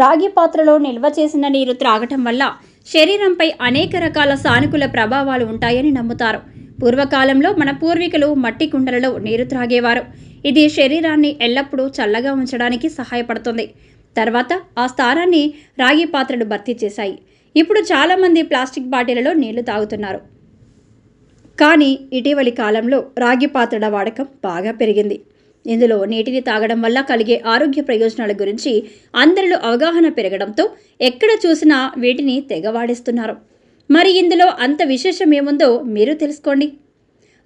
రాగి పాత్రలో నిల్వ చేసిన నీరు త్రాగటం వల్ల శరీరంపై అనేక రకాల సానుకూల ప్రభావాలు ఉంటాయని నమ్ముతారు. పూర్వకాలంలో మన పూర్వీకులు మట్టి కుండలలో నీరు త్రాగేవారు. ఇది శరీరాన్ని ఎల్లప్పుడూ చల్లగా ఉంచడానికి సహాయపడుతుంది. తర్వాత ఆ స్థానాన్ని రాగి పాత్రలు భర్తీ చేశాయి. ఇప్పుడు చాలామంది ప్లాస్టిక్ బాటిలలో నీళ్ళు తాగుతున్నారు. కానీ ఇటీవలి కాలంలో రాగి పాత్రల వాడకం బాగా పెరిగింది. ఇందులో నీటిని తాగడం వల్ల కలిగే ఆరోగ్య ప్రయోజనాల గురించి అందరిలో అవగాహన పెరగడంతో ఎక్కడ చూసినా వీటిని తెగవాడేస్తున్నారు. మరి ఇందులో అంత విశేషం ఏముందో మీరు తెలుసుకోండి.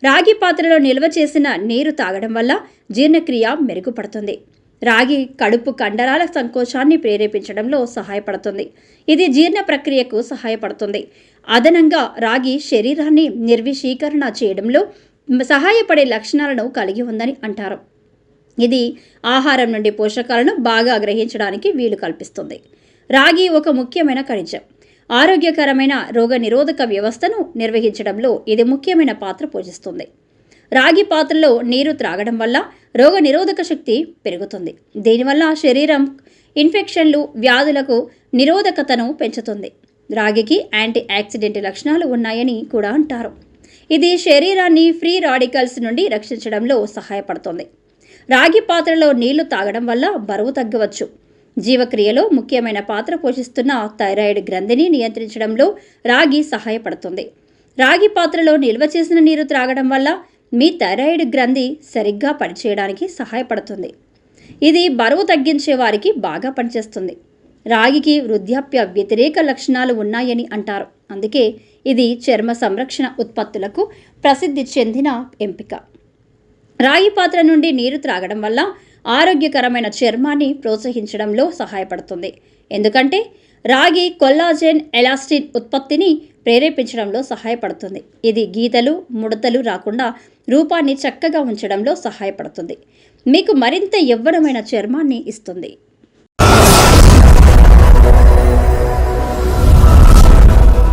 రాగి పాత్రలో నిల్వ చేసిన నీరు తాగడం వల్ల జీర్ణక్రియ మెరుగుపడుతుంది. రాగి కడుపు కండరాల సంకోచాన్ని ప్రేరేపించడంలో సహాయపడుతుంది. ఇది జీర్ణ ప్రక్రియకు సహాయపడుతుంది. అదనంగా రాగి శరీరాన్ని నిర్విషీకరణ చేయడంలో సహాయపడే లక్షణాలను కలిగి ఉందని అంటారు. ఇది ఆహారం నుండి పోషకాలను బాగా గ్రహించడానికి వీలు కల్పిస్తుంది. రాగి ఒక ముఖ్యమైన ఖనిజం. ఆరోగ్యకరమైన రోగ నిరోధక వ్యవస్థను నిర్వహించడంలో ఇది ముఖ్యమైన పాత్ర పోషిస్తుంది. రాగి పాత్రలో నీరు త్రాగడం వల్ల రోగ నిరోధక శక్తి పెరుగుతుంది. దీనివల్ల శరీరం ఇన్ఫెక్షన్లు వ్యాధులకు నిరోధకతను పెంచుతుంది. రాగికి యాంటీ ఆక్సిడెంట్ లక్షణాలు ఉన్నాయని కూడా అంటారు. ఇది శరీరాన్ని ఫ్రీ రాడికల్స్ నుండి రక్షించడంలో సహాయపడుతుంది. రాగి పాత్రలో నీళ్ళు తాగడం వల్ల బరువు తగ్గవచ్చు. జీవక్రియలో ముఖ్యమైన పాత్ర పోషిస్తున్న థైరాయిడ్ గ్రంథిని నియంత్రించడంలో రాగి సహాయపడుతుంది. రాగి పాత్రలో నిల్వ చేసిన నీరు త్రాగడం వల్ల మీ థైరాయిడ్ గ్రంథి సరిగ్గా పనిచేయడానికి సహాయపడుతుంది. ఇది బరువు తగ్గించే వారికి బాగా పనిచేస్తుంది. రాగికి వృద్ధాప్య వ్యతిరేక లక్షణాలు ఉన్నాయని అంటారు. అందుకే ఇది చర్మ సంరక్షణ ఉత్పత్తులకు ప్రసిద్ధి చెందిన ఎంపిక. రాగి పాత్ర నుండి నీరు త్రాగడం వల్ల ఆరోగ్యకరమైన చర్మాన్ని ప్రోత్సహించడంలో సహాయపడుతుంది. ఎందుకంటే రాగి కొల్లాజెన్ ఎలాస్టిన్ ఉత్పత్తిని ప్రేరేపించడంలో సహాయపడుతుంది. ఇది గీతలు ముడతలు రాకుండా రూపాన్ని చక్కగా ఉంచడంలో సహాయపడుతుంది. మీకు మరింత యవ్వనమైన చర్మాన్ని ఇస్తుంది.